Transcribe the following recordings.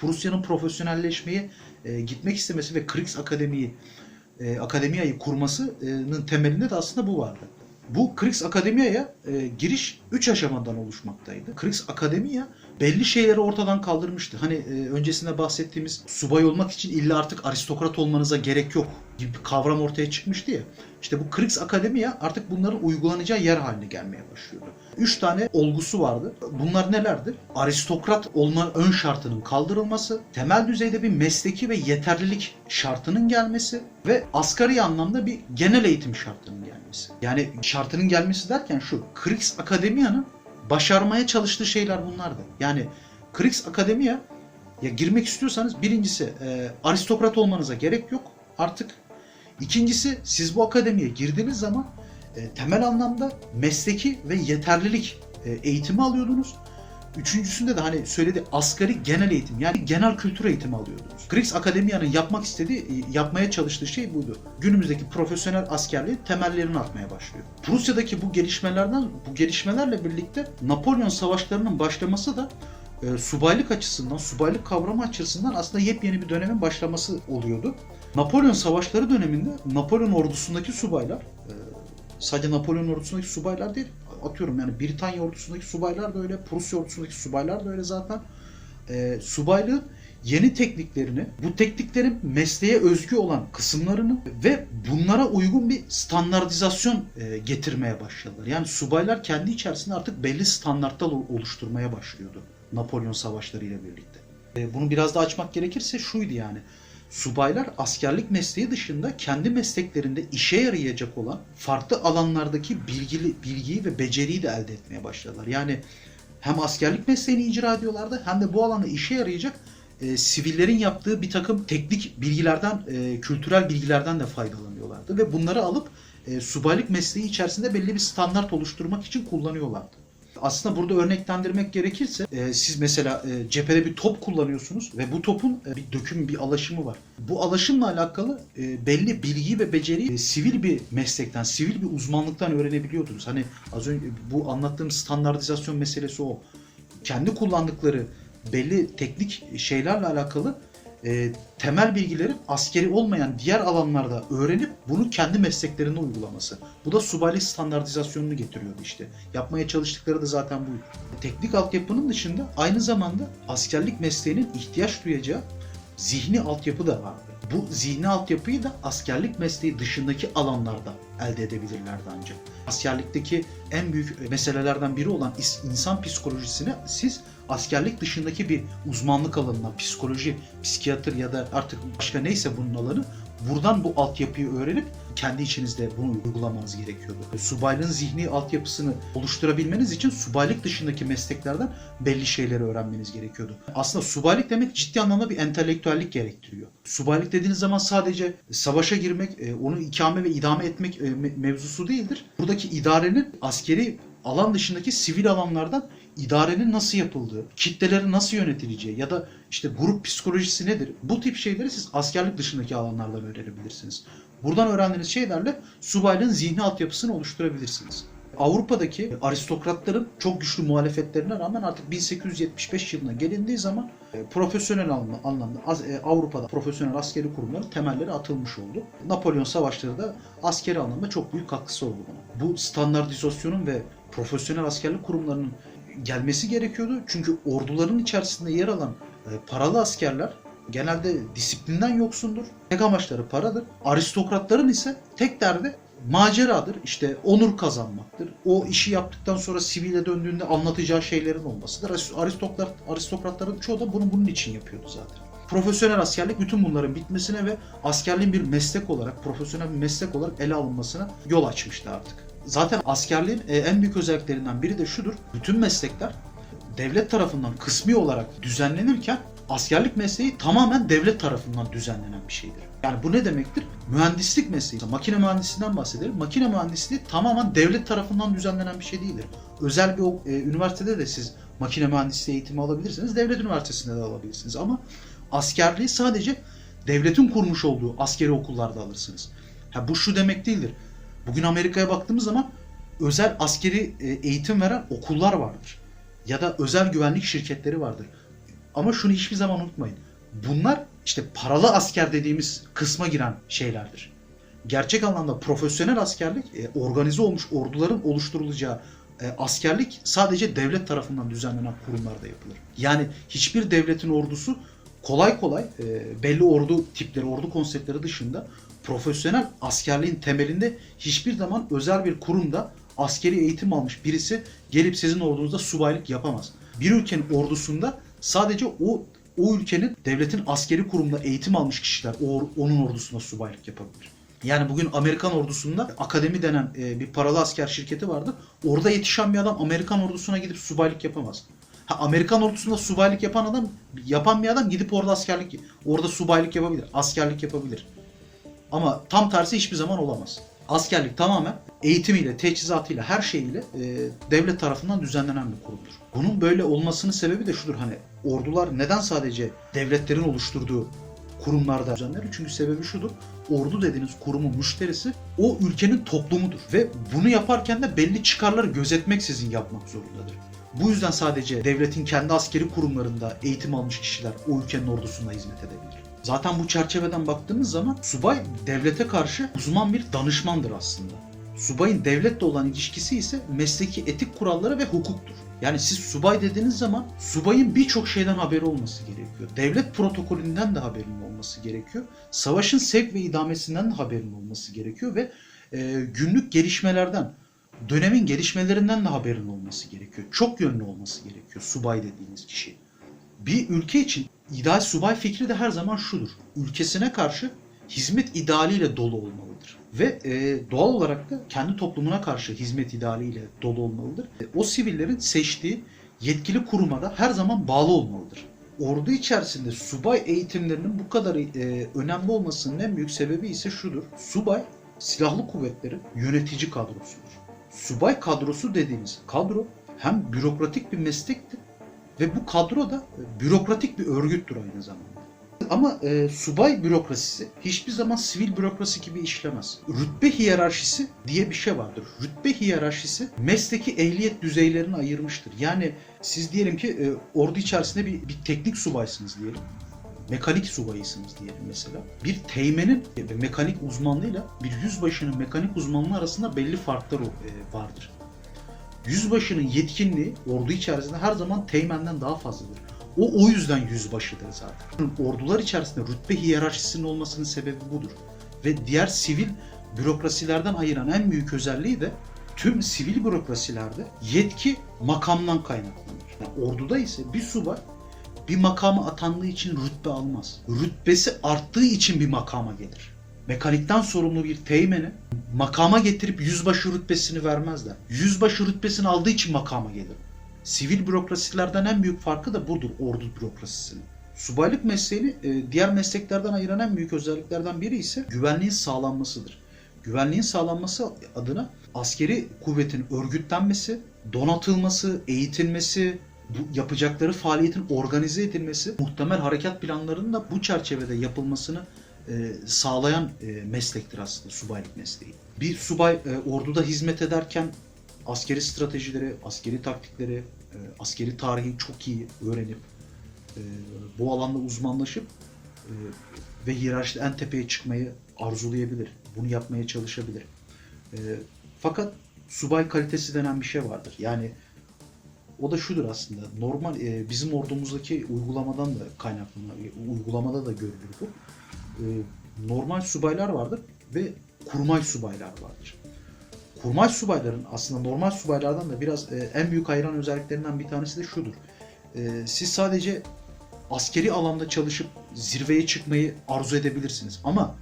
Prusya'nın profesyonelleşmeye e, gitmek istemesi ve Kriegs Akademi'yi e, Akademiya'yı kurmasının temelinde de aslında bu vardı. Bu Kriegs Akademiya'ya e, giriş 3 aşamadan oluşmaktaydı. Kriegs Akademiya belli şeyleri ortadan kaldırmıştı. Hani e, öncesinde bahsettiğimiz subay olmak için illa artık aristokrat olmanıza gerek yok gibi bir kavram ortaya çıkmıştı ya. İşte bu Kriegs Akademiya artık bunların uygulanacağı yer haline gelmeye başlıyordu. Üç tane olgusu vardı. Bunlar nelerdir? Aristokrat olma ön şartının kaldırılması, temel düzeyde bir mesleki ve yeterlilik şartının gelmesi ve asgari anlamda bir genel eğitim şartının gelmesi. Yani şartının gelmesi derken şu, Kriegs Akademiya'nın başarmaya çalıştığı şeyler bunlardı. Yani Kriegs Akademiya ya girmek istiyorsanız birincisi e, aristokrat olmanıza gerek yok artık. İkincisi siz bu akademiye girdiğiniz zaman e, temel anlamda mesleki ve yeterlilik e, eğitimi alıyordunuz. Üçüncüsünde de hani söyledi asgari genel eğitim yani genel kültür eğitimi alıyordunuz. Kriegs Akademiya'nın yapmak istediği, e, yapmaya çalıştığı şey buydu. Günümüzdeki profesyonel askerliğin temellerini atmaya başlıyor. Prusya'daki bu gelişmelerden, bu gelişmelerle birlikte Napolyon savaşlarının başlaması da e, subaylık açısından, subaylık kavramı açısından aslında yepyeni bir dönemin başlaması oluyordu. Napolyon savaşları döneminde Napolyon ordusundaki subaylar, e, sadece Napolyon ordusundaki subaylar değil, atıyorum yani Britanya ordusundaki subaylar da öyle, Prusya ordusundaki subaylar da öyle zaten. E, subaylığın yeni tekniklerini, bu tekniklerin mesleğe özgü olan kısımlarını ve bunlara uygun bir standartizasyon e, getirmeye başladılar. Yani subaylar kendi içerisinde artık belli standartlar oluşturmaya başlıyordu Napolyon savaşları ile birlikte. E, bunu biraz da açmak gerekirse şuydu yani. Subaylar askerlik mesleği dışında kendi mesleklerinde işe yarayacak olan farklı alanlardaki bilgili, bilgiyi ve beceriyi de elde etmeye başladılar. Yani hem askerlik mesleğini icra ediyorlardı hem de bu alanda işe yarayacak e, sivillerin yaptığı bir takım teknik bilgilerden, e, kültürel bilgilerden de faydalanıyorlardı. Ve bunları alıp e, subaylık mesleği içerisinde belli bir standart oluşturmak için kullanıyorlardı. Aslında burada örneklendirmek gerekirse e, siz mesela e, cephede bir top kullanıyorsunuz ve bu topun e, bir döküm, bir alaşımı var. Bu alaşımla alakalı e, belli bilgi ve beceriyi e, sivil bir meslekten, sivil bir uzmanlıktan öğrenebiliyordunuz. Hani az önce bu anlattığım standartizasyon meselesi o. Kendi kullandıkları belli teknik şeylerle alakalı e, temel bilgileri askeri olmayan diğer alanlarda öğrenip bunu kendi mesleklerinde uygulaması. Bu da subaylık standartizasyonunu getiriyordu işte. Yapmaya çalıştıkları da zaten buydu. Teknik altyapının dışında aynı zamanda askerlik mesleğinin ihtiyaç duyacağı zihni altyapı da vardı. Bu zihni altyapıyı da askerlik mesleği dışındaki alanlarda elde edebilirlerdi ancak. Askerlikteki en büyük meselelerden biri olan insan psikolojisini siz askerlik dışındaki bir uzmanlık alanına, psikoloji, psikiyatr ya da artık başka neyse bunun alanı buradan bu altyapıyı öğrenip kendi içinizde bunu uygulamanız gerekiyordu. Subaylığın zihni altyapısını oluşturabilmeniz için subaylık dışındaki mesleklerden belli şeyleri öğrenmeniz gerekiyordu. Aslında subaylık demek ciddi anlamda bir entelektüellik gerektiriyor. Subaylık dediğiniz zaman sadece savaşa girmek, e, onu ikame ve idame etmek e, me- mevzusu değildir. Buradaki idarenin askeri alan dışındaki sivil alanlardan idarenin nasıl yapıldığı, kitlelerin nasıl yönetileceği ya da işte grup psikolojisi nedir? Bu tip şeyleri siz askerlik dışındaki alanlardan öğrenebilirsiniz. Buradan öğrendiğiniz şeylerle subaylığın zihni altyapısını oluşturabilirsiniz. Avrupa'daki aristokratların çok güçlü muhalefetlerine rağmen artık 1875 yılına gelindiği zaman e, profesyonel anlamda, e, Avrupa'da profesyonel askeri kurumların temelleri atılmış oldu. Napolyon savaşları da askeri anlamda çok büyük katkısı oldu buna. Bu standartizasyonun ve profesyonel askerlik kurumlarının gelmesi gerekiyordu. Çünkü orduların içerisinde yer alan e, paralı askerler genelde disiplinden yoksundur. Tek amaçları paradır. Aristokratların ise tek derdi maceradır. İşte onur kazanmaktır. O işi yaptıktan sonra sivile döndüğünde anlatacağı şeylerin olmasıdır. Aristokrat, aristokratların çoğu da bunu bunun için yapıyordu zaten. Profesyonel askerlik bütün bunların bitmesine ve askerliğin bir meslek olarak, profesyonel bir meslek olarak ele alınmasına yol açmıştı artık. Zaten askerliğin e, en büyük özelliklerinden biri de şudur. Bütün meslekler devlet tarafından kısmi olarak düzenlenirken askerlik mesleği tamamen devlet tarafından düzenlenen bir şeydir. Yani bu ne demektir? Mühendislik mesleği, makine mühendisliğinden bahsedelim. Makine mühendisliği tamamen devlet tarafından düzenlenen bir şey değildir. Özel bir e, üniversitede de siz makine mühendisliği eğitimi alabilirsiniz. Devlet üniversitesinde de alabilirsiniz. Ama askerliği sadece devletin kurmuş olduğu askeri okullarda alırsınız. Ha, bu şu demek değildir. Bugün Amerika'ya baktığımız zaman özel askeri e, eğitim veren okullar vardır. Ya da özel güvenlik şirketleri vardır. Ama şunu hiçbir zaman unutmayın. Bunlar işte paralı asker dediğimiz kısma giren şeylerdir. Gerçek anlamda profesyonel askerlik, e, organize olmuş orduların oluşturulacağı e, askerlik sadece devlet tarafından düzenlenen kurumlarda yapılır. Yani hiçbir devletin ordusu kolay kolay belli ordu tipleri, ordu konseptleri dışında profesyonel askerliğin temelinde hiçbir zaman özel bir kurumda askeri eğitim almış birisi gelip sizin ordunuzda subaylık yapamaz. Bir ülkenin ordusunda sadece o o ülkenin devletin askeri kurumunda eğitim almış kişiler o, onun ordusunda subaylık yapabilir. Yani bugün Amerikan ordusunda akademi denen e, bir paralı asker şirketi vardır. Orada yetişen bir adam Amerikan ordusuna gidip subaylık yapamaz. Ha, Amerikan ordusunda subaylık yapan adam yapan bir adam gidip orada askerlik orada subaylık yapabilir, askerlik yapabilir. Ama tam tersi hiçbir zaman olamaz. Askerlik tamamen eğitimiyle, teçhizatıyla, her şeyiyle e, devlet tarafından düzenlenen bir kurumdur. Bunun böyle olmasının sebebi de şudur hani ordular neden sadece devletlerin oluşturduğu kurumlarda düzenlenir? Çünkü sebebi şudur. Ordu dediğiniz kurumun müşterisi o ülkenin toplumudur ve bunu yaparken de belli çıkarları gözetmeksizin yapmak zorundadır. Bu yüzden sadece devletin kendi askeri kurumlarında eğitim almış kişiler o ülkenin ordusunda hizmet edebilir. Zaten bu çerçeveden baktığımız zaman subay devlete karşı uzman bir danışmandır aslında. Subayın devletle olan ilişkisi ise mesleki etik kuralları ve hukuktur. Yani siz subay dediğiniz zaman subayın birçok şeyden haberi olması gerekiyor. Devlet protokolünden de haberin olması gerekiyor. Savaşın sevk ve idamesinden de haberin olması gerekiyor ve e, günlük gelişmelerden, dönemin gelişmelerinden de haberin olması gerekiyor. Çok yönlü olması gerekiyor subay dediğiniz kişi. Bir ülke için ideal subay fikri de her zaman şudur. Ülkesine karşı hizmet idealiyle dolu olmalıdır. Ve e, doğal olarak da kendi toplumuna karşı hizmet idealiyle dolu olmalıdır. E, o sivillerin seçtiği yetkili kuruma da her zaman bağlı olmalıdır. Ordu içerisinde subay eğitimlerinin bu kadar e, önemli olmasının en büyük sebebi ise şudur. Subay silahlı kuvvetlerin yönetici kadrosudur. Subay kadrosu dediğimiz kadro hem bürokratik bir meslektir ve bu kadro da e, bürokratik bir örgüttür aynı zamanda. Ama e, subay bürokrasisi hiçbir zaman sivil bürokrasi gibi işlemez. Rütbe hiyerarşisi diye bir şey vardır. Rütbe hiyerarşisi mesleki ehliyet düzeylerini ayırmıştır. Yani siz diyelim ki e, ordu içerisinde bir, bir teknik subaysınız diyelim. Mekanik subayısınız diyelim mesela. Bir teğmenin ve mekanik uzmanlığıyla bir yüzbaşının mekanik uzmanlığı arasında belli farklar e, vardır. Yüzbaşının yetkinliği ordu içerisinde her zaman teğmenden daha fazladır. O o yüzden yüzbaşıdır zaten. Ordular içerisinde rütbe hiyerarşisinin olmasının sebebi budur. Ve diğer sivil bürokrasilerden ayıran en büyük özelliği de tüm sivil bürokrasilerde yetki makamdan kaynaklanır. Yani orduda ise bir subay bir makama atandığı için rütbe almaz. Rütbesi arttığı için bir makama gelir. Mekanikten sorumlu bir teğmeni makama getirip yüzbaşı rütbesini vermezler. Yüzbaşı rütbesini aldığı için makama gelir. Sivil bürokrasilerden en büyük farkı da budur ordu bürokrasisinin. Subaylık mesleğini e, diğer mesleklerden ayıran en büyük özelliklerden biri ise güvenliğin sağlanmasıdır. Güvenliğin sağlanması adına askeri kuvvetin örgütlenmesi, donatılması, eğitilmesi, bu yapacakları faaliyetin organize edilmesi, muhtemel harekat planlarının da bu çerçevede yapılmasını e, sağlayan e, meslektir aslında subaylık mesleği. Bir subay e, orduda hizmet ederken askeri stratejileri, askeri taktikleri, e, askeri tarihi çok iyi öğrenip e, bu alanda uzmanlaşıp e, ve hiyerarşide en tepeye çıkmayı arzulayabilir. Bunu yapmaya çalışabilir. E, fakat subay kalitesi denen bir şey vardır. Yani o da şudur aslında. Normal e, bizim ordumuzdaki uygulamadan da kaynaklanan, uygulamada da görülür bu. E, normal subaylar vardır ve kurmay subaylar vardır. Kurmay subayların aslında normal subaylardan da biraz e, en büyük ayıran özelliklerinden bir tanesi de şudur. E, siz sadece askeri alanda çalışıp zirveye çıkmayı arzu edebilirsiniz ama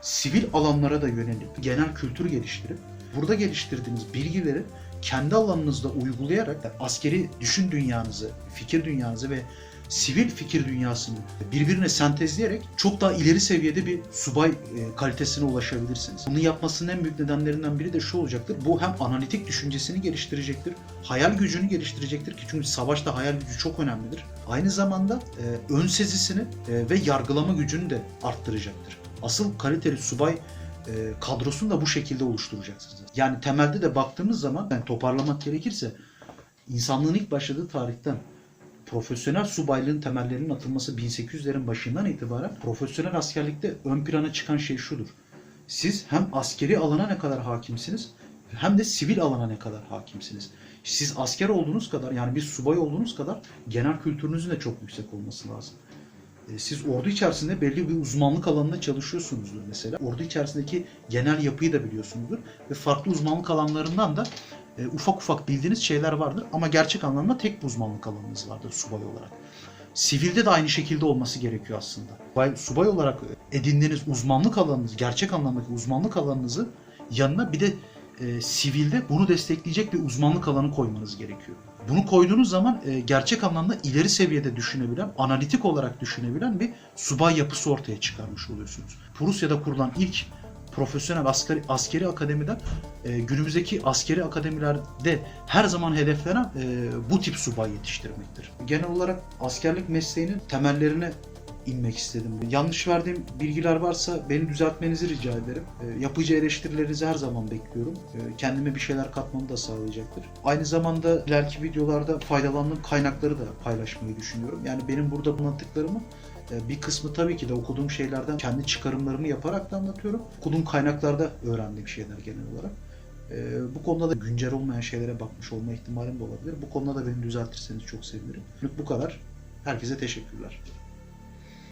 sivil alanlara da yönelip genel kültür geliştirip burada geliştirdiğiniz bilgileri kendi alanınızda uygulayarak da askeri düşün dünyanızı, fikir dünyanızı ve sivil fikir dünyasını birbirine sentezleyerek çok daha ileri seviyede bir subay e, kalitesine ulaşabilirsiniz. Bunu yapmasının en büyük nedenlerinden biri de şu olacaktır. Bu hem analitik düşüncesini geliştirecektir, hayal gücünü geliştirecektir ki çünkü savaşta hayal gücü çok önemlidir. Aynı zamanda e, ön sezisini e, ve yargılama gücünü de arttıracaktır. Asıl kaliteli subay kadrosunu da bu şekilde oluşturacaksınız. Yani temelde de baktığımız zaman yani toparlamak gerekirse insanlığın ilk başladığı tarihten profesyonel subaylığın temellerinin atılması 1800'lerin başından itibaren profesyonel askerlikte ön plana çıkan şey şudur. Siz hem askeri alana ne kadar hakimsiniz hem de sivil alana ne kadar hakimsiniz. Siz asker olduğunuz kadar yani bir subay olduğunuz kadar genel kültürünüzün de çok yüksek olması lazım. E, Siz ordu içerisinde belli bir uzmanlık alanında çalışıyorsunuzdur mesela. Ordu içerisindeki genel yapıyı da biliyorsunuzdur. Ve farklı uzmanlık alanlarından da e, ufak ufak bildiğiniz şeyler vardır. Ama gerçek anlamda tek bir uzmanlık alanınız vardır subay olarak. Sivilde de aynı şekilde olması gerekiyor aslında. Subay, subay olarak edindiğiniz uzmanlık alanınız, gerçek anlamdaki uzmanlık alanınızı yanına bir de e, sivilde bunu destekleyecek bir uzmanlık alanı koymanız gerekiyor. Bunu koyduğunuz zaman e, gerçek anlamda ileri seviyede düşünebilen, analitik olarak düşünebilen bir subay yapısı ortaya çıkarmış oluyorsunuz. Prusya'da kurulan ilk profesyonel askeri, askeri akademiden e, günümüzdeki askeri akademilerde her zaman hedeflenen e, bu tip subay yetiştirmektir. Genel olarak askerlik mesleğinin temellerine inmek istedim. Yanlış verdiğim bilgiler varsa beni düzeltmenizi rica ederim. E, yapıcı eleştirilerinizi her zaman bekliyorum. E, kendime bir şeyler katmamı da sağlayacaktır. Aynı zamanda ileriki videolarda faydalandığım kaynakları da paylaşmayı düşünüyorum. Yani benim burada anlattıklarımı bir kısmı tabii ki de okuduğum şeylerden kendi çıkarımlarımı yaparak da anlatıyorum. Okuduğum kaynaklarda öğrendiğim şeyler genel olarak. E, bu konuda da güncel olmayan şeylere bakmış olma ihtimalim de olabilir. Bu konuda da beni düzeltirseniz çok sevinirim. Bu kadar. Herkese teşekkürler.